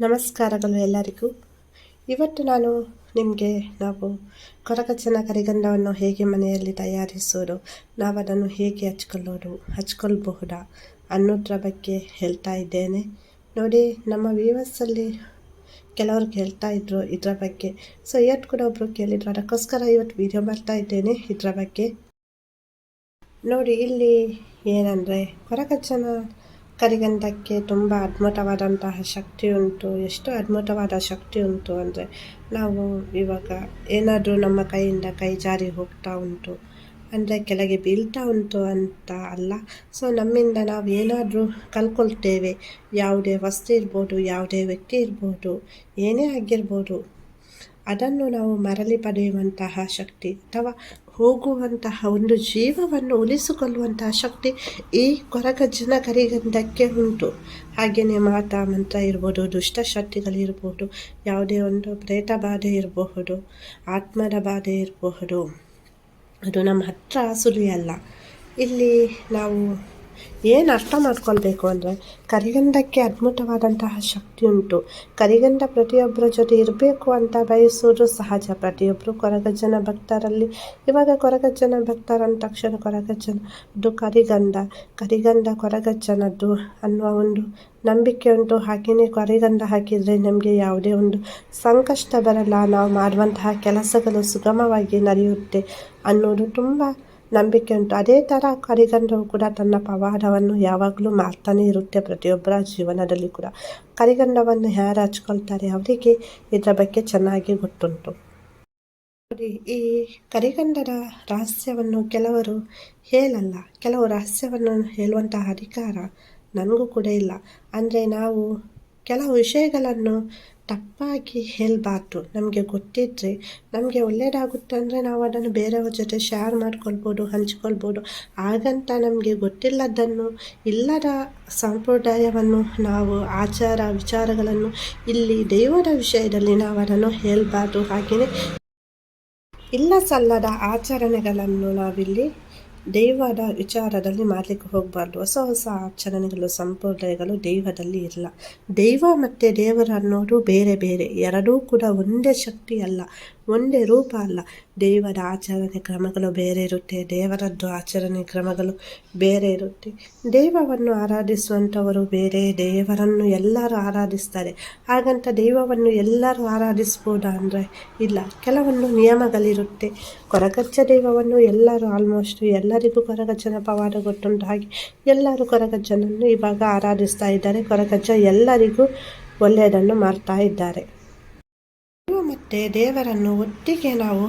ನಮಸ್ಕಾರಗಳು ಎಲ್ಲರಿಗೂ. ಇವತ್ತು ನಾನು ನಿಮಗೆ ನಾವು ಕೊರಗಚ್ಚನ ಕರಿಗಂಧವನ್ನು ಹೇಗೆ ಮನೆಯಲ್ಲಿ ತಯಾರಿಸೋದು ನಾವು ಅದನ್ನು ಹೇಗೆ ಹಚ್ಕೊಳ್ಳೋದು, ಹಚ್ಕೊಳ್ಬಹುದಾ ಅನ್ನೋದ್ರ ಬಗ್ಗೆ ಹೇಳ್ತಾ ಇದ್ದೇನೆ. ನೋಡಿ, ನಮ್ಮ ವ್ಯೂವರ್ಸಲ್ಲಿ ಕೆಲವರು ಕೇಳ್ತಾ ಇದ್ರು ಇದರ ಬಗ್ಗೆ. ಸೊ ಇವತ್ತು ಕೂಡ ಒಬ್ಬರು ಕೇಳಿದ್ರು, ಅದಕ್ಕೋಸ್ಕರ ಇವತ್ತು ವಿಡಿಯೋ ಮಾಡ್ತಾ ಇದ್ದೇನೆ ಇದರ ಬಗ್ಗೆ. ನೋಡಿ, ಇಲ್ಲಿ ಏನಂದರೆ ಕೊರಗಚ್ಚನ ಕರಿಗಂಧಕ್ಕೆ ತುಂಬ ಅದ್ಭುತವಾದಂತಹ ಶಕ್ತಿ ಉಂಟು. ಎಷ್ಟು ಅದ್ಭುತವಾದ ಶಕ್ತಿ ಉಂಟು ಅಂದರೆ ನಾವು ಇವಾಗ ಏನಾದರೂ ನಮ್ಮ ಕೈಯಿಂದ ಕೈ ಜಾರಿ ಹೋಗ್ತಾ ಉಂಟು. ಅಂದರೆ ಕೆಳಗೆ ಬೀಳ್ತಾ ಉಂಟು ಅಂತ ಅಲ್ಲ. ಸೊ ನಮ್ಮಿಂದ ನಾವು ಏನಾದರೂ ಕಲ್ಕೊಳ್ತೇವೆ. ಯಾವುದೇ ವಸ್ತು ಇರ್ಬೋದು, ಯಾವುದೇ ವ್ಯಕ್ತಿ ಇರ್ಬೋದು, ಏನೇ ಆಗಿರ್ಬೋದು, ಅದನ್ನು ನಾವು ಮರಳಿ ಪಡೆಯುವಂತಹ ಶಕ್ತಿ. ಅಥವಾ ಹೋಗುವಂತಹ ಒಂದು ಜೀವವನ್ನು ಉಳಿಸಿಕೊಳ್ಳುವಂತಹ ಶಕ್ತಿ ಈ ಕೊರಗಜ್ಜನ ಕರಿಗಂಧಕ್ಕೆ ಉಂಟು. ಹಾಗೆಯೇ ಮಾತಾ ಮಂತ್ರ ಇರ್ಬೋದು ದುಷ್ಟಶಕ್ತಿಗಳಿರ್ಬೋದು ಯಾವುದೇ ಒಂದು ಪ್ರೇತ ಬಾಧೆ ಇರಬಹುದು, ಆತ್ಮದ ಬಾಧೆ ಇರಬಹುದು. ಅದು ನಮ್ಮ ಹತ್ರ ಸುಳಿಯಲ್ಲ ಇಲ್ಲಿ ನಾವು ಏನು ಅರ್ಥ ಮಾಡ್ಕೊಳ್ಬೇಕು ಅಂದರೆ ಕರಿಗಂಧಕ್ಕೆ ಅದ್ಭುತವಾದಂತಹ ಶಕ್ತಿ ಉಂಟು. ಕರಿಗಂಧ ಪ್ರತಿಯೊಬ್ಬರ ಜೊತೆ ಇರಬೇಕು ಅಂತ ಬಯಸುವುದು ಸಹಜ. ಪ್ರತಿಯೊಬ್ಬರು ಕೊರಗಜ್ಜನ ಭಕ್ತರಲ್ಲಿ, ಇವಾಗ ಕೊರಗಜ್ಜನ ಭಕ್ತರ ಅಂದ ತಕ್ಷಣ ಕೊರಗಜ್ಜನ, ಅದು ಕರಿಗಂಧ ಕರಿಗಂಧ ಕೊರಗಜ್ಜನದ್ದು ಅನ್ನುವ ಒಂದು ನಂಬಿಕೆ ಉಂಟು. ಹಾಗೆಯೇ ಕೊರಿಗಂಧ ಹಾಕಿದರೆ ನಮಗೆ ಯಾವುದೇ ಒಂದು ಸಂಕಷ್ಟ ಬರಲ್ಲ. ನಾವು ಮಾಡುವಂತಹ ಕೆಲಸಗಳು ಸುಗಮವಾಗಿ ನಡೆಯುತ್ತೆ ಅನ್ನೋದು ತುಂಬ ನಂಬಿಕೆ ಉಂಟು. ಅದೇ ಥರ ಕರಿಗಂಧವು ಕೂಡ ತನ್ನ ಪವಾಡವನ್ನು ಯಾವಾಗಲೂ ಮಾಡ್ತಾನೆ ಇರುತ್ತೆ ಪ್ರತಿಯೊಬ್ಬರ ಜೀವನದಲ್ಲಿ ಕೂಡ. ಕರಿಗಂಡವನ್ನು ಯಾರು ಹಚ್ಕೊಳ್ತಾರೆ ಅವರಿಗೆ ಇದರ ಬಗ್ಗೆ ಚೆನ್ನಾಗಿ ಗೊತ್ತುಂಟು. ನೋಡಿ, ಈ ಕರಿಗಂಡರ ರಹಸ್ಯವನ್ನು ಕೆಲವರು ಹೇಳಲ್ಲ. ಕೆಲವು ರಹಸ್ಯವನ್ನು ಹೇಳುವಂತಹ ಅಧಿಕಾರ ನನಗೂ ಕೂಡ ಇಲ್ಲ. ಅಂದರೆ ನಾವು ಕೆಲವು ವಿಷಯಗಳನ್ನು ತಪ್ಪಾಗಿ ಹೇಳಬಾರ್ದು. ನಮಗೆ ಗೊತ್ತಿದ್ದರೆ ನಮಗೆ ಒಳ್ಳೆಯದಾಗುತ್ತೆ ಅಂದರೆ ನಾವು ಅದನ್ನು ಬೇರೆಯವ್ರ ಜೊತೆ ಶೇರ್ ಮಾಡ್ಕೊಳ್ಬೋದು, ಹಂಚ್ಕೊಳ್ಬೋದು. ಹಾಗಂತ ನಮಗೆ ಗೊತ್ತಿಲ್ಲದನ್ನು, ಇಲ್ಲದ ಸಂಪ್ರದಾಯವನ್ನು ನಾವು, ಆಚಾರ ವಿಚಾರಗಳನ್ನು ಇಲ್ಲಿ ದೈವದ ವಿಷಯದಲ್ಲಿ ನಾವು ಅದನ್ನು ಹೇಳಬಾರ್ದು. ಹಾಗೆಯೇ ಇಲ್ಲ ಸಲ್ಲದ ಆಚರಣೆಗಳನ್ನು ನಾವಿಲ್ಲಿ ದೈವದ ವಿಚಾರದಲ್ಲಿ ಮಾಡಲಿಕ್ಕೆ ಹೋಗಬಾರ್ದು. ಹೊಸ ಹೊಸ ಆಚರಣೆಗಳು, ಸಂಪ್ರದಾಯಗಳು ದೈವದಲ್ಲಿ ಇಲ್ಲ. ದೈವ ಮತ್ತು ದೇವರು ಅನ್ನೋದು ಬೇರೆ ಬೇರೆ. ಎರಡೂ ಕೂಡ ಒಂದೇ ಶಕ್ತಿ ಅಲ್ಲ. ಒಂದೇ ರೂಪ ಅಲ್ಲ. ದೇವರ ಆಚರಣೆ ಕ್ರಮಗಳು ಬೇರೆ ಇರುತ್ತೆ, ದೇವರದ್ದು ಆಚರಣೆ ಕ್ರಮಗಳು ಬೇರೆ ಇರುತ್ತೆ. ದೇವವನ್ನು ಆರಾಧಿಸುವಂಥವರು ಬೇರೆ, ದೇವರನ್ನು ಎಲ್ಲರೂ ಆರಾಧಿಸ್ತಾರೆ. ಹಾಗಂತ ದೈವವನ್ನು ಎಲ್ಲರೂ ಆರಾಧಿಸ್ಬೋದಾ ಅಂದರೆ ಇಲ್ಲ. ಕೆಲವೊಂದು ನಿಯಮಗಳಿರುತ್ತೆ. ಕೊರಗಚ್ಚ ದೈವವನ್ನು ಎಲ್ಲರೂ ಆಲ್ಮೋಸ್ಟ್ ಎಲ್ಲರಿಗೂ ಕೊರಗಜ್ಜನ ಪವಾಡ ಗೊತ್ತುಂಟು ಎಲ್ಲರೂ ಕೊರಗಜ್ಜನನ್ನು ಇವಾಗ ಆರಾಧಿಸ್ತಾ ಇದ್ದಾರೆ. ಕೊರಗಜ್ಜ ಎಲ್ಲರಿಗೂ ಒಳ್ಳೆಯದನ್ನು ಮಾಡ್ತಾ ಇದ್ದಾರೆ. ಮತ್ತು ದೇವರನ್ನು ಒಟ್ಟಿಗೆ ನಾವು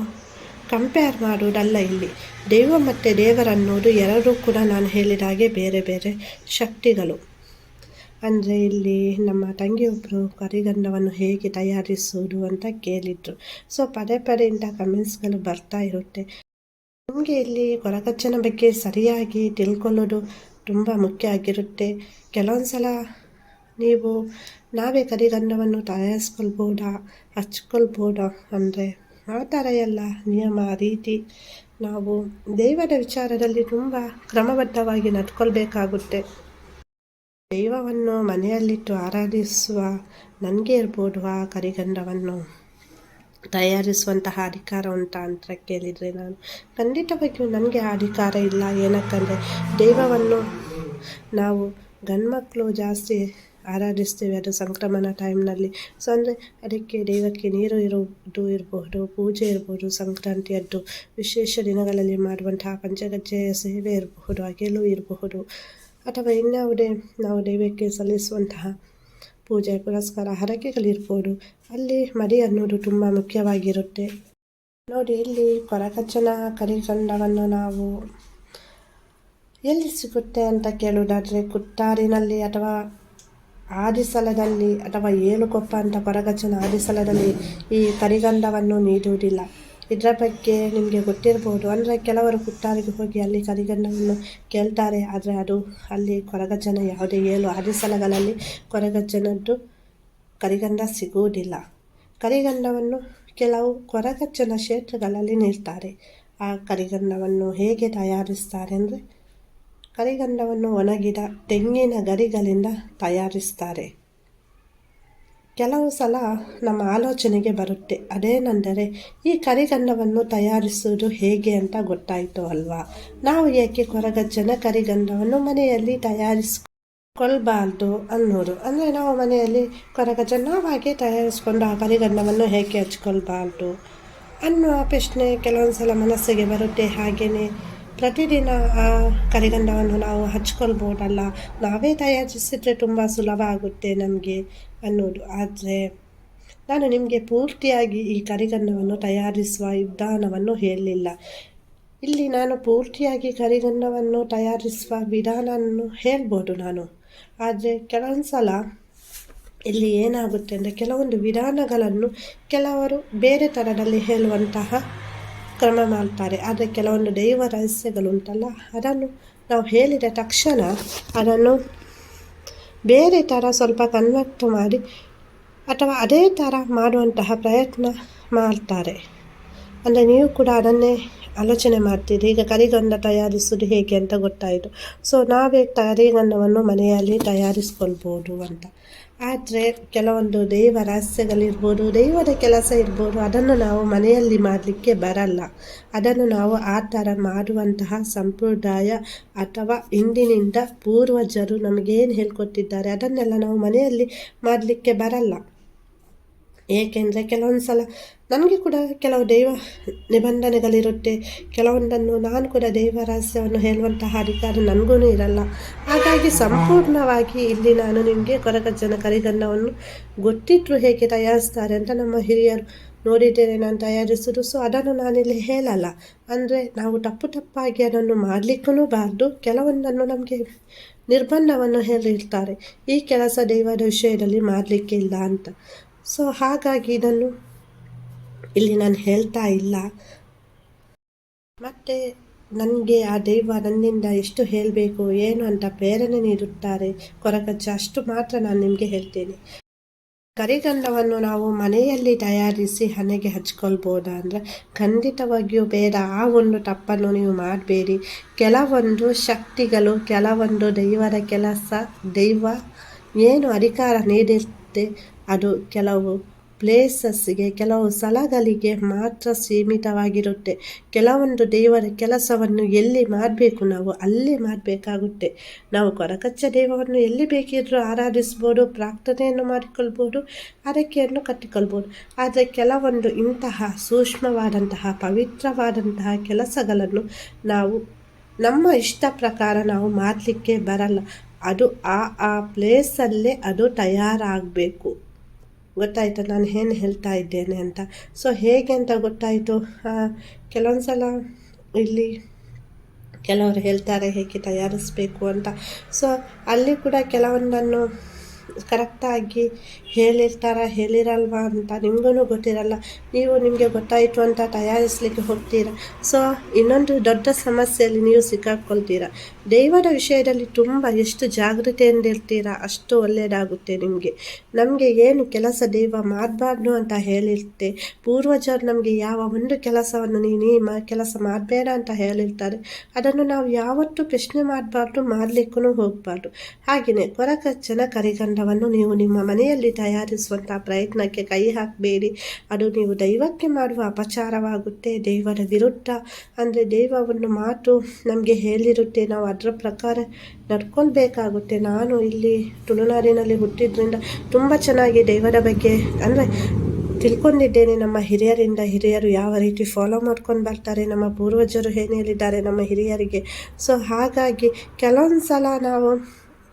ಕಂಪೇರ್ ಮಾಡುವುದಲ್ಲ ಇಲ್ಲಿ. ದೈವ ಮತ್ತು ದೇವರನ್ನೋದು ಎರಡೂ ಕೂಡ ನಾನು ಹೇಳಿದ ಹಾಗೆ ಬೇರೆ ಬೇರೆ ಶಕ್ತಿಗಳು. ಅಂದರೆ ಇಲ್ಲಿ ನಮ್ಮ ತಂಗಿಯೊಬ್ಬರು ಕರಿಗಂಧವನ್ನು ಹೇಗೆ ತಯಾರಿಸುವುದು ಅಂತ ಕೇಳಿದ್ರು. ಸೊ ಪದೇ ಪದೇ ಇಂಥ ಕಮೆಂಟ್ಸ್ಗಳು ಬರ್ತಾ ಇರುತ್ತೆ. ನಮಗೆ ಇಲ್ಲಿ ಕೊರಗಚ್ಚನ ಬಗ್ಗೆ ಸರಿಯಾಗಿ ತಿಳ್ಕೊಳ್ಳೋದು ತುಂಬ ಮುಖ್ಯ ಆಗಿರುತ್ತೆ. ಕೆಲವೊಂದು ಸಲ ನೀವು ನಾವೇ ಕರಿಗಂಧವನ್ನು ತಯಾರಿಸ್ಕೊಳ್ಬೋದಾ? ಹಚ್ಕೊಳ್ಬೋದಾ? ಅಂದರೆ ಆ ಥರ ಎಲ್ಲ ನಿಯಮ, ರೀತಿ. ನಾವು ದೈವದ ವಿಚಾರದಲ್ಲಿ ತುಂಬ ಕ್ರಮಬದ್ಧವಾಗಿ ನಡ್ಕೊಳ್ಬೇಕಾಗುತ್ತೆ. ದೈವವನ್ನು ಮನೆಯಲ್ಲಿಟ್ಟು ಆರಾಧಿಸುವ ನನಗೆ ಇರ್ಬೋದು ಆ ಕರಿಗಂಧವನ್ನು ತಯಾರಿಸುವಂತಹ ಅಧಿಕಾರ ಉಂಟಾ ಅಂತ ಕೇಳಿದರೆ ನಾನು ಖಂಡಿತವಾಗಿಯೂ ನನಗೆ ಆ ಅಧಿಕಾರ ಇಲ್ಲ. ಏನಕ್ಕಂದರೆ ದೈವವನ್ನು ನಾವು ಗಂಡ್ಮಕ್ಕಳು ಜಾಸ್ತಿ ಆರಾಧಿಸ್ತೇವೆ. ಅದು ಸಂಕ್ರಮಣ ಟೈಮ್ನಲ್ಲಿ ಸೊ ಅಂದರೆ ಅದಕ್ಕೆ ದೇವಕ್ಕೆ ನೀರು ಇರುವುದು ಇರಬಹುದು ಪೂಜೆ ಇರ್ಬೋದು, ಸಂಕ್ರಾಂತಿಯದ್ದು. ವಿಶೇಷ ದಿನಗಳಲ್ಲಿ ಮಾಡುವಂತಹ ಪಂಚಗಜ್ಜೆಯ ಸೇವೆ ಇರಬಹುದು, ಅಗೆಲು ಇರಬಹುದು. ಅಥವಾ ಇನ್ಯಾವುದೇ ನಾವು ದೈವಕ್ಕೆ ಸಲ್ಲಿಸುವಂತಹ ಪೂಜೆ, ಪುರಸ್ಕಾರ, ಹರಕೆಗಳಿರ್ಬೋದು. ಅಲ್ಲಿ ಮಡಿ ಅನ್ನೋದು ತುಂಬ ಮುಖ್ಯವಾಗಿರುತ್ತೆ. ನೋಡಿ, ಇಲ್ಲಿ ಕೊರಕಚ್ಚನ ಕರಿಗಂಡವನ್ನು ನಾವು ಎಲ್ಲಿ ಸಿಗುತ್ತೆ ಅಂತ ಕೇಳುವುದಾದರೆ, ಕುಟ್ಟಾರಿನಲ್ಲಿ ಅಥವಾ ಆದಿಸಲದಲ್ಲಿ ಅಥವಾ ಏಳುಕೊಪ್ಪ ಅಂತ ಕೊರಗಚ್ಚನ ಆದಿಸಲದಲ್ಲಿ ಈ ಕರಿಗಂಧವನ್ನು ನೀಡುವುದಿಲ್ಲ. ಇದರ ಬಗ್ಗೆ ನಿಮಗೆ ಗೊತ್ತಿರ್ಬೋದು. ಅಂದರೆ ಕೆಲವರು ಕುಟ್ಟಾರಿಗೆ ಹೋಗಿ ಅಲ್ಲಿ ಕರಿಗಂಧವನ್ನು ಕೇಳ್ತಾರೆ. ಆದರೆ ಅದು ಅಲ್ಲಿ ಕೊರಗಜ್ಜನ ಯಾವುದೇ ಏಳು ಆದಿಸಲಗಳಲ್ಲಿ ಕೊರಗಜ್ಜನದ್ದು ಕರಿಗಂಧ ಸಿಗುವುದಿಲ್ಲ. ಕರಿಗಂಧವನ್ನು ಕೆಲವು ಕೊರಗಜ್ಜನ ಕ್ಷೇತ್ರಗಳಲ್ಲಿ ನೀಡ್ತಾರೆ. ಆ ಕರಿಗಂಧವನ್ನು ಹೇಗೆ ತಯಾರಿಸ್ತಾರೆ ಅಂದರೆ ಕರಿಗಂಧವನ್ನು ಒಣಗಿದ ತೆಂಗಿನ ಗರಿಗಳಿಂದ ತಯಾರಿಸ್ತಾರೆ. ಕೆಲವು ಸಲ ನಮ್ಮ ಆಲೋಚನೆಗೆ ಬರುತ್ತೆ, ಅದೇನೆಂದರೆ ಈ ಕರಿಗಂಡವನ್ನು ತಯಾರಿಸುವುದು ಹೇಗೆ ಅಂತ ಗೊತ್ತಾಯಿತು ಅಲ್ವಾ? ನಾವು ಏಕೆ ಕೊರಗಜ್ಜನ ಕರಿಗಂಧವನ್ನು ಮನೆಯಲ್ಲಿ ತಯಾರಿಸಿಕೊಳ್ಬಾರ್ದು ಅನ್ನೋದು. ಅಂದರೆ ನಾವು ಮನೆಯಲ್ಲಿ ಕೊರಗಜ್ಜ ನಾವಾಗೆ ತಯಾರಿಸ್ಕೊಂಡು ಆ ಕರಿಗಂಡವನ್ನು ಹೇಗೆ ಹಚ್ಕೊಳ್ಬಾರ್ದು ಅನ್ನುವ ಪ್ರಶ್ನೆ ಕೆಲವೊಂದು ಸಲ ಮನಸ್ಸಿಗೆ ಬರುತ್ತೆ. ಹಾಗೆಯೇ ಪ್ರತಿದಿನ ಆ ಕರಿಗಂಧವನ್ನು ನಾವು ಹಚ್ಕೊಳ್ಬೋದಲ್ಲ? ನಾವೇ ತಯಾರಿಸಿದರೆ ತುಂಬ ಸುಲಭ ಆಗುತ್ತೆ ನಮಗೆ ಅನ್ನೋದು. ಆದರೆ ನಾನು ನಿಮಗೆ ಪೂರ್ತಿಯಾಗಿ ಈ ಕರಿಗಂಧವನ್ನು ತಯಾರಿಸುವ ವಿಧಾನವನ್ನು ಹೇಳಲಿಲ್ಲ ಇಲ್ಲಿ ನಾನು ಪೂರ್ತಿಯಾಗಿ ಕರಿಗನ್ನವನ್ನು ತಯಾರಿಸುವ ವಿಧಾನವನ್ನು ಹೇಳ್ಬೋದು ನಾನು. ಆದರೆ ಕೆಲವೊಂದು ಸಲ ಇಲ್ಲಿ ಏನಾಗುತ್ತೆ ಅಂದರೆ ಕೆಲವೊಂದು ವಿಧಾನಗಳನ್ನು ಕೆಲವರು ಬೇರೆ ಥರದಲ್ಲಿ ಹೇಳುವಂತಹ ಕ್ರಮ ಮಾಡ್ತಾರೆ. ಆದರೆ ಕೆಲವೊಂದು ದೈವ ರಹಸ್ಯಗಳುಂಟಲ್ಲ? ಅದನ್ನು ನಾವು ಹೇಳಿದ ತಕ್ಷಣ ಅದನ್ನು ಬೇರೆ ಥರ ಸ್ವಲ್ಪ ಕನ್ವರ್ಟ್ ಮಾಡಿ ಅಥವಾ ಅದೇ ಥರ ಮಾಡುವಂತಹ ಪ್ರಯತ್ನ ಮಾಡ್ತಾರೆ. ಅಂದರೆ ನೀವು ಕೂಡ ಅದನ್ನೇ ಆಲೋಚನೆ ಮಾಡ್ತೀರಿ. ಈಗ ಕರಿಗಂಧ ತಯಾರಿಸೋದು ಹೇಗೆ ಅಂತ ಗೊತ್ತಾಯಿತು. ಸೊ ನಾವೇ ಕರಿಗಂಧವನ್ನು ಮನೆಯಲ್ಲಿ ತಯಾರಿಸ್ಕೊಳ್ಬೋದು ಅಂತ. ಆದರೆ ಕೆಲವೊಂದು ದೈವ ರಹಸ್ಯಗಳಿರ್ಬೋದು, ದೈವದ ಕೆಲಸ ಇರ್ಬೋದು, ಅದನ್ನು ನಾವು ಮನೆಯಲ್ಲಿ ಮಾಡಲಿಕ್ಕೆ ಬರಲ್ಲ. ಅದನ್ನು ನಾವು ಆ ಥರ ಮಾಡುವಂತಹ ಸಂಪ್ರದಾಯ ಅಥವಾ ಇಂದಿನಿಂದ ಪೂರ್ವಜರು ನಮಗೇನು ಹೇಳ್ಕೊಟ್ಟಿದ್ದಾರೆ, ಅದನ್ನೆಲ್ಲ ನಾವು ಮನೆಯಲ್ಲಿ ಮಾಡಲಿಕ್ಕೆ ಬರಲ್ಲ. ಏಕೆಂದರೆ ಕೆಲವೊಂದು ಸಲ ನನಗೆ ಕೂಡ ಕೆಲವು ದೈವ ನಿಬಂಧನೆಗಳಿರುತ್ತೆ. ಕೆಲವೊಂದನ್ನು ನಾನು ಕೂಡ ದೈವ ರಹಸ್ಯವನ್ನು ಹೇಳುವಂತಹ ಅಧಿಕಾರ ನನಗೂ ಇರಲ್ಲ. ಹಾಗಾಗಿ ಸಂಪೂರ್ಣವಾಗಿ ಇಲ್ಲಿ ನಾನು ನಿಮಗೆ ಕೊರಗಜ್ಜನ ಕರಿಗನ್ನವನ್ನು ಗೊತ್ತಿಟ್ಟರು ಹೇಗೆ ತಯಾರಿಸ್ತಾರೆ ಅಂತ ನಮ್ಮ ಹಿರಿಯರು ನೋಡಿದ್ದೇನೆ, ನಾನು ತಯಾರಿಸೋದು ಸೊ ಅದನ್ನು ನಾನಿಲ್ಲಿ ಹೇಳಲ್ಲ. ಅಂದರೆ ನಾವು ತಪ್ಪು ತಪ್ಪಾಗಿ ಅದನ್ನು ಮಾಡಲಿಕ್ಕೂ ಬಾರ್ದು ಕೆಲವೊಂದನ್ನು ನಮಗೆ ನಿರ್ಬಂಧವನ್ನು ಹೇಳಿರ್ತಾರೆ ಈ ಕೆಲಸ ದೈವದ ವಿಷಯದಲ್ಲಿ ಮಾಡಲಿಕ್ಕಿಲ್ಲ ಅಂತ. ಸೊ ಹಾಗಾಗಿ ಇದನ್ನು ಇಲ್ಲಿ ನಾನು ಹೇಳ್ತಾ ಇಲ್ಲ. ಮತ್ತು ನನಗೆ ಆ ದೈವ ನನ್ನಿಂದ ಎಷ್ಟು ಹೇಳಬೇಕು, ಏನು ಅಂತ ಪ್ರೇರಣೆ ನೀಡುತ್ತಾರೆ ಕೊರಗಜ್ಜ, ಅಷ್ಟು ಮಾತ್ರ ನಾನು ನಿಮಗೆ ಹೇಳ್ತೇನೆ. ಕರಿಗಂಧವನ್ನು ನಾವು ಮನೆಯಲ್ಲಿ ತಯಾರಿಸಿ ಹಣೆಗೆ ಹಚ್ಕೊಳ್ಬೋದಾ ಅಂದರೆ, ಖಂಡಿತವಾಗಿಯೂ ಬೇಡ. ಆ ಒಂದು ತಪ್ಪನ್ನು ನೀವು ಮಾಡಬೇಡಿ. ಕೆಲವೊಂದು ಶಕ್ತಿಗಳು, ಕೆಲವೊಂದು ದೈವರ ಕೆಲಸ, ದೈವ ಏನು ಅಧಿಕಾರ ನೀಡಿರುತ್ತೆ ಅದು ಕೆಲವು ಪ್ಲೇಸಸ್ಗೆ ಕೆಲವು ಸ್ಥಳಗಳಿಗೆ ಮಾತ್ರ ಸೀಮಿತವಾಗಿರುತ್ತೆ. ಕೆಲವೊಂದು ದೇವರ ಕೆಲಸವನ್ನು ಎಲ್ಲಿ ಮಾಡಬೇಕು ನಾವು, ಅಲ್ಲಿ ಮಾಡಬೇಕಾಗುತ್ತೆ. ನಾವು ಕೊರಕಚ್ಚ ದೇವವನ್ನು ಎಲ್ಲಿ ಬೇಕಿದ್ರೂ ಆರಾಧಿಸ್ಬೋದು, ಪ್ರಾರ್ಥನೆಯನ್ನು ಮಾಡಿಕೊಳ್ಬೋದು ಅರಕೆಯನ್ನು ಕಟ್ಟಿಕೊಳ್ಬೋದು. ಆದರೆ ಕೆಲವೊಂದು ಇಂತಹ ಸೂಕ್ಷ್ಮವಾದಂತಹ, ಪವಿತ್ರವಾದಂತಹ ಕೆಲಸಗಳನ್ನು ನಾವು, ನಮ್ಮ ಇಷ್ಟ ಪ್ರಕಾರ ನಾವು ಮಾಡಲಿಕ್ಕೆ ಬರಲ್ಲ. ಅದು ಆ ಆ ಪ್ಲೇಸಲ್ಲೇ ಅದು ತಯಾರಾಗಬೇಕು. ಗೊತ್ತಾಯಿತು, ನಾನು ಏನು ಹೇಳ್ತಾ ಇದ್ದೇನೆ ಅಂತ. ಸೊ ಹೇಗೆ ಅಂತ ಗೊತ್ತಾಯಿತು? ಕೆಲವೊಂದು ಸಲ ಇಲ್ಲಿ ಕೆಲವರು ಹೇಳ್ತಾರೆ, ಹೇಗೆ ತಯಾರಿಸಬೇಕು ಅಂತ. ಸೊ ಅಲ್ಲಿ ಕೂಡ ಕೆಲವೊಂದನ್ನು ಕರೆಕ್ಟಾಗಿ ಹೇಳಿರ್ತಾರ, ಹೇಳಿರಲ್ವಾ ಅಂತ ನಿಮಗೂ ಗೊತ್ತಿರಲ್ಲ. ನೀವು ನಿಮಗೆ ಗೊತ್ತಾಯಿತು ಅಂತ ತಯಾರಿಸಲಿಕ್ಕೆ ಹೋಗ್ತೀರ. ಸೊ, ಇನ್ನೊಂದು ದೊಡ್ಡ ಸಮಸ್ಯೆಯಲ್ಲಿ ನೀವು ಸಿಕ್ಕಾಕ್ಕೊಳ್ತೀರ. ದೈವದ ವಿಷಯದಲ್ಲಿ ತುಂಬ ಎಷ್ಟು ಜಾಗೃತೆಯಿಂದ ಇರ್ತೀರ, ಅಷ್ಟು ಒಳ್ಳೆಯದಾಗುತ್ತೆ ನಿಮಗೆ. ನಮಗೆ ಏನು ಕೆಲಸ ದೈವ ಮಾಡಬಾರ್ದು ಅಂತ ಹೇಳಿರ್ತೆ. ಪೂರ್ವಜರು ನಮಗೆ ಯಾವ ಒಂದು ಕೆಲಸವನ್ನು ನೀನು ಕೆಲಸ ಮಾಡಬೇಡ ಅಂತ ಹೇಳಿರ್ತಾರೆ. ಅದನ್ನು ನಾವು ಯಾವತ್ತೂ ಪ್ರಶ್ನೆ ಮಾಡಬಾರ್ದು ಮಾಡಲಿಕ್ಕೂ ಹೋಗಬಾರ್ದು. ಹಾಗೆಯೇ ಕೊರಕಚ್ಚನ ಕರಿಗಂಡವನ್ನು ನೀವು ನಿಮ್ಮ ಮನೆಯಲ್ಲಿ ತಯಾರಿಸುವಂಥ ಪ್ರಯತ್ನಕ್ಕೆ ಕೈ ಹಾಕಬೇಡಿ. ಅದು ನೀವು ದೈವಕ್ಕೆ ಮಾಡುವ ಅಪಚಾರವಾಗುತ್ತೆ. ದೈವರ ವಿರುದ್ಧ. ಅಂದರೆ ದೈವವನ್ನು ಮಾತು ನಮಗೆ ಹೇಳಿರುತ್ತೆ. ನಾವು ಅದರ ಪ್ರಕಾರ ನಡ್ಕೊಳ್ಬೇಕಾಗುತ್ತೆ. ನಾನು ಇಲ್ಲಿ ತುಳುನಾಡಿನಲ್ಲಿ ಹುಟ್ಟಿದ್ರಿಂದ ತುಂಬ ಚೆನ್ನಾಗಿ ದೈವದ ಬಗ್ಗೆ, ಅಂದರೆ ತಿಳ್ಕೊಂಡಿದ್ದೇನೆ. ನಮ್ಮ ಹಿರಿಯರಿಂದ ಹಿರಿಯರು ಯಾವ ರೀತಿ ಫಾಲೋ ಮಾಡ್ಕೊಂಡು ಬರ್ತಾರೆ, ನಮ್ಮ ಪೂರ್ವಜರು ಏನು ಹೇಳಿದ್ದಾರೆ ನಮ್ಮ ಹಿರಿಯರಿಗೆ. ಸೊ ಹಾಗಾಗಿ ಕೆಲವೊಂದು ಸಲ ನಾವು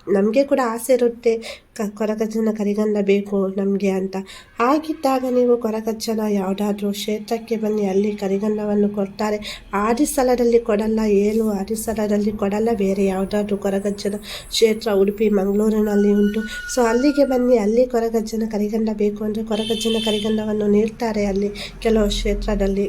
ನಮಗೆ ಕೂಡ ಆಸೆ ಇರುತ್ತೆ, ಕ ಕೊರಗಜ್ಜನ ಕರಿಗಂಧ ಬೇಕು ನಮಗೆ ಅಂತ. ಹಾಗಿದ್ದಾಗ ನೀವು ಕೊರಗಜ್ಜನ ಯಾವುದಾದ್ರೂ ಕ್ಷೇತ್ರಕ್ಕೆ ಬನ್ನಿ, ಅಲ್ಲಿ ಕರಿಗಂಧವನ್ನು ಕೊಡ್ತಾರೆ. ಆದಿ ಸ್ಥಳದಲ್ಲಿ ಕೊಡಲ್ಲ ಏಳು ಆದಿ ಸ್ಥಳದಲ್ಲಿ ಕೊಡಲ್ಲ, ಬೇರೆ ಯಾವುದಾದ್ರೂ ಕೊರಗಜ್ಜನ ಕ್ಷೇತ್ರ, ಉಡುಪಿ, ಮಂಗಳೂರಿನಲ್ಲಿ ಉಂಟು. ಸೊ ಅಲ್ಲಿಗೆ ಬನ್ನಿ, ಅಲ್ಲಿ ಕೊರಗಜ್ಜನ ಕರಿಗಂಧ ಬೇಕು ಅಂದರೆ ಕೊರಗಜ್ಜನ ಕರಿಗಂಧವನ್ನು ನೀಡ್ತಾರೆ ಅಲ್ಲಿ ಕೆಲವು ಕ್ಷೇತ್ರದಲ್ಲಿ.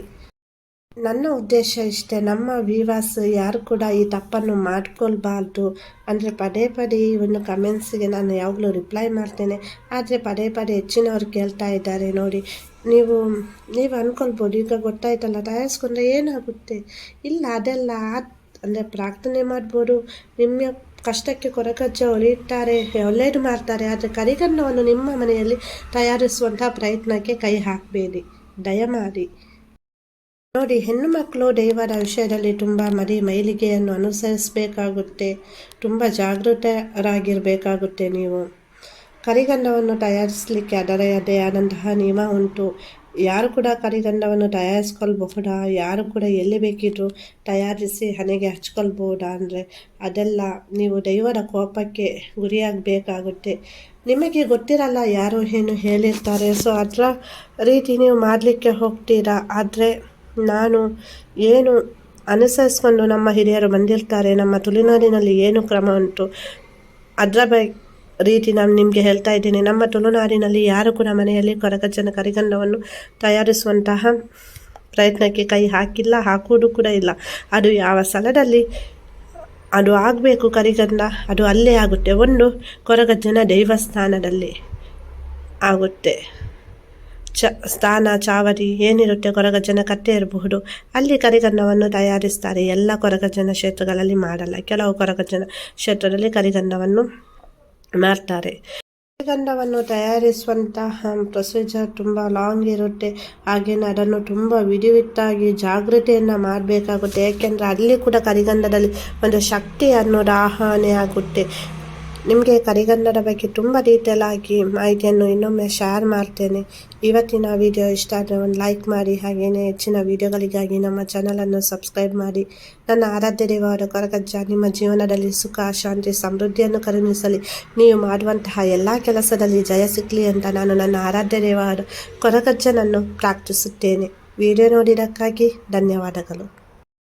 ನನ್ನ ಉದ್ದೇಶ ಇಷ್ಟೇ, ನಮ್ಮ ವಿವಾಸ್ ಯಾರು ಕೂಡ ಈ ತಪ್ಪನ್ನು ಮಾಡ್ಕೊಳ್ಬಾರ್ದು. ಅಂದರೆ ಪದೇ ಪದೇ ಈ ಒಂದು ಕಮೆಂಟ್ಸಿಗೆ ನಾನು ಯಾವಾಗಲೂ ರಿಪ್ಲೈ ಮಾಡ್ತೇನೆ. ಆದರೆ ಪದೇ ಪದೇ ಹೆಚ್ಚಿನವ್ರು ಕೇಳ್ತಾ ಇದ್ದಾರೆ ನೋಡಿ. ನೀವು ನೀವು ಅಂದ್ಕೊಳ್ಬೋದು ಈಗ ಗೊತ್ತಾಯ್ತಲ್ಲ, ತಯಾರಿಸ್ಕೊಂಡ್ರೆ ಏನಾಗುತ್ತೆ? ಇಲ್ಲ, ಅದೆಲ್ಲ ಅಂದರೆ ಪ್ರಾರ್ಥನೆ ಮಾಡ್ಬೋದು. ನಿಮ್ಮ ಕಷ್ಟಕ್ಕೆ ಕೊರಗಜ್ಜ ಒಲಿಯುತ್ತಾರೆ ಒಳ್ಳೆಯದು ಮಾಡ್ತಾರೆ ಆದರೆ ಕರಿಗನ್ನವನ್ನು ನಿಮ್ಮ ಮನೆಯಲ್ಲಿ ತಯಾರಿಸುವಂಥ ಪ್ರಯತ್ನಕ್ಕೆ ಕೈ ಹಾಕಬೇಡಿ. ದಯಮಾಡಿ. ನೋಡಿ, ಹೆಣ್ಣು ಮಕ್ಕಳು ದೈವದ ವಿಷಯದಲ್ಲಿ ತುಂಬ ಮರಿ ಮೈಲಿಗೆಯನ್ನು ಅನುಸರಿಸಬೇಕಾಗುತ್ತೆ. ತುಂಬ ಜಾಗೃತರಾಗಿರಬೇಕಾಗುತ್ತೆ ನೀವು. ಕರಿಗಂಧವನ್ನು ತಯಾರಿಸಲಿಕ್ಕೆ ಅದರದೇ ಆದಂತಹ ನಿಯಮ ಉಂಟು. ಯಾರು ಕೂಡ ಕರಿಗಂಧವನ್ನು ತಯಾರಿಸ್ಕೊಳ್ಬಹುದಾ? ಯಾರು ಕೂಡ ಎಲ್ಲಿ ಬೇಕಿದ್ರು ತಯಾರಿಸಿ ಹಣೆಗೆ ಹಚ್ಕೊಳ್ಬಹುದಾ ಅಂದರೆ ಅದೆಲ್ಲ ನೀವು ದೈವದ ಕೋಪಕ್ಕೆ ಗುರಿಯಾಗಬೇಕಾಗುತ್ತೆ. ನಿಮಗೆ ಗೊತ್ತಿರಲ್ಲ ಯಾರು ಏನು ಹೇಳಿರ್ತಾರೆ. ಸೊ ಅದರ ರೀತಿ ನೀವು ಮಾಡಲಿಕ್ಕೆ ಹೋಗ್ತೀರಾ? ಆದರೆ ನಾನು ಏನು ಅನುಸರಿಸ್ಕೊಂಡು ನಮ್ಮ ಹಿರಿಯರು ಬಂದಿರ್ತಾರೆ, ನಮ್ಮ ತುಳುನಾಡಿನಲ್ಲಿ ಏನು ಕ್ರಮ ಉಂಟು, ಅದರ ಬೈ, ರೀತಿ ನಾನು ನಿಮಗೆ ಹೇಳ್ತಾ ಇದ್ದೀನಿ. ನಮ್ಮ ತುಳುನಾಡಿನಲ್ಲಿ ಯಾರು ಕೂಡ ಮನೆಯಲ್ಲಿ ಕೊರಗಜ್ಜನ ಕರಿಗಂಡವನ್ನು ತಯಾರಿಸುವಂತಹ ಪ್ರಯತ್ನಕ್ಕೆ ಕೈ ಹಾಕಿಲ್ಲ, ಹಾಕುವುದು ಕೂಡ ಇಲ್ಲ. ಅದು ಯಾವ ಸ್ಥಳದಲ್ಲಿ, ಅದು ಆಗಬೇಕು ಕರಿಗಂಡ, ಅದು ಅಲ್ಲೇ ಆಗುತ್ತೆ. ಒಂದು ಕೊರಗಜ್ಜನ ದೇವಸ್ಥಾನದಲ್ಲಿ ಆಗುತ್ತೆ. ಚ, ಸ್ಥಾನ, ಚಾವಡಿ ಏನಿರುತ್ತೆ ಕೊರಗಜ್ಜನ ಕಟ್ಟೆ ಇರಬಹುದು. ಅಲ್ಲಿ ಕರಿಗನ್ನವನ್ನು ತಯಾರಿಸ್ತಾರೆ. ಎಲ್ಲ ಕೊರಗಜ್ಜನ ಕ್ಷೇತ್ರಗಳಲ್ಲಿ ಮಾಡಲ್ಲ. ಕೆಲವು ಕೊರಗಜ್ಜನ ಕ್ಷೇತ್ರದಲ್ಲಿ ಕರಿಗನ್ನವನ್ನು ಮಾಡ್ತಾರೆ. ಕರಿಗನ್ನವನ್ನು ತಯಾರಿಸುವಂತಹ ಪ್ರೊಸೀಜರ್ ತುಂಬ ಲಾಂಗ್ ಇರುತ್ತೆ. ಹಾಗೆಯೇ ಅದನ್ನು ತುಂಬ ವಿಧಿವಿತ್ತಾಗಿ ಜಾಗೃತಿಯನ್ನು ಮಾಡಬೇಕಾಗುತ್ತೆ. ಏಕೆಂದರೆ ಅಲ್ಲಿ ಕೂಡ ಕರಿಗಂಧದಲ್ಲಿ ಒಂದು ಶಕ್ತಿ ಅನ್ನೋದು ಆಹ್ವಾನೆ ಆಗುತ್ತೆ ನಿಮಗೆ ಕರಿಗನ್ನಡ ಬಗ್ಗೆ ತುಂಬ ಡೀಟೇಲ್ ಮಾಹಿತಿಯನ್ನು ಇನ್ನೊಮ್ಮೆ ಶೇರ್ ಮಾಡ್ತೇನೆ. ಇವತ್ತಿನ ವಿಡಿಯೋ ಇಷ್ಟ ಆದರೆ ಒಂದು ಲೈಕ್ ಮಾಡಿ ಹಾಗೆಯೇ ಹೆಚ್ಚಿನ ವಿಡಿಯೋಗಳಿಗಾಗಿ ನಮ್ಮ ಚಾನಲನ್ನು ಸಬ್ಸ್ಕ್ರೈಬ್ ಮಾಡಿ. ನನ್ನ ಆರಾಧ್ಯ ದೇವರ ಕೊರಗಜ್ಜ, ನಿಮ್ಮ ಜೀವನದಲ್ಲಿ ಸುಖ, ಶಾಂತಿ, ಸಮೃದ್ಧಿಯನ್ನು ಕರುಣಿಸಲಿ. ನೀವು ಮಾಡುವಂತಹ ಎಲ್ಲ ಕೆಲಸದಲ್ಲಿ ಜಯ ಸಿಕ್ಕಲಿ ಅಂತ ನಾನು ನನ್ನ ಆರಾಧ್ಯ ದೇವರ ಕೊರಗಜ್ಜನನ್ನು ಪ್ರಾರ್ಥಿಸುತ್ತೇನೆ. ವಿಡಿಯೋ ನೋಡಿದ್ದಕ್ಕಾಗಿ ಧನ್ಯವಾದಗಳು.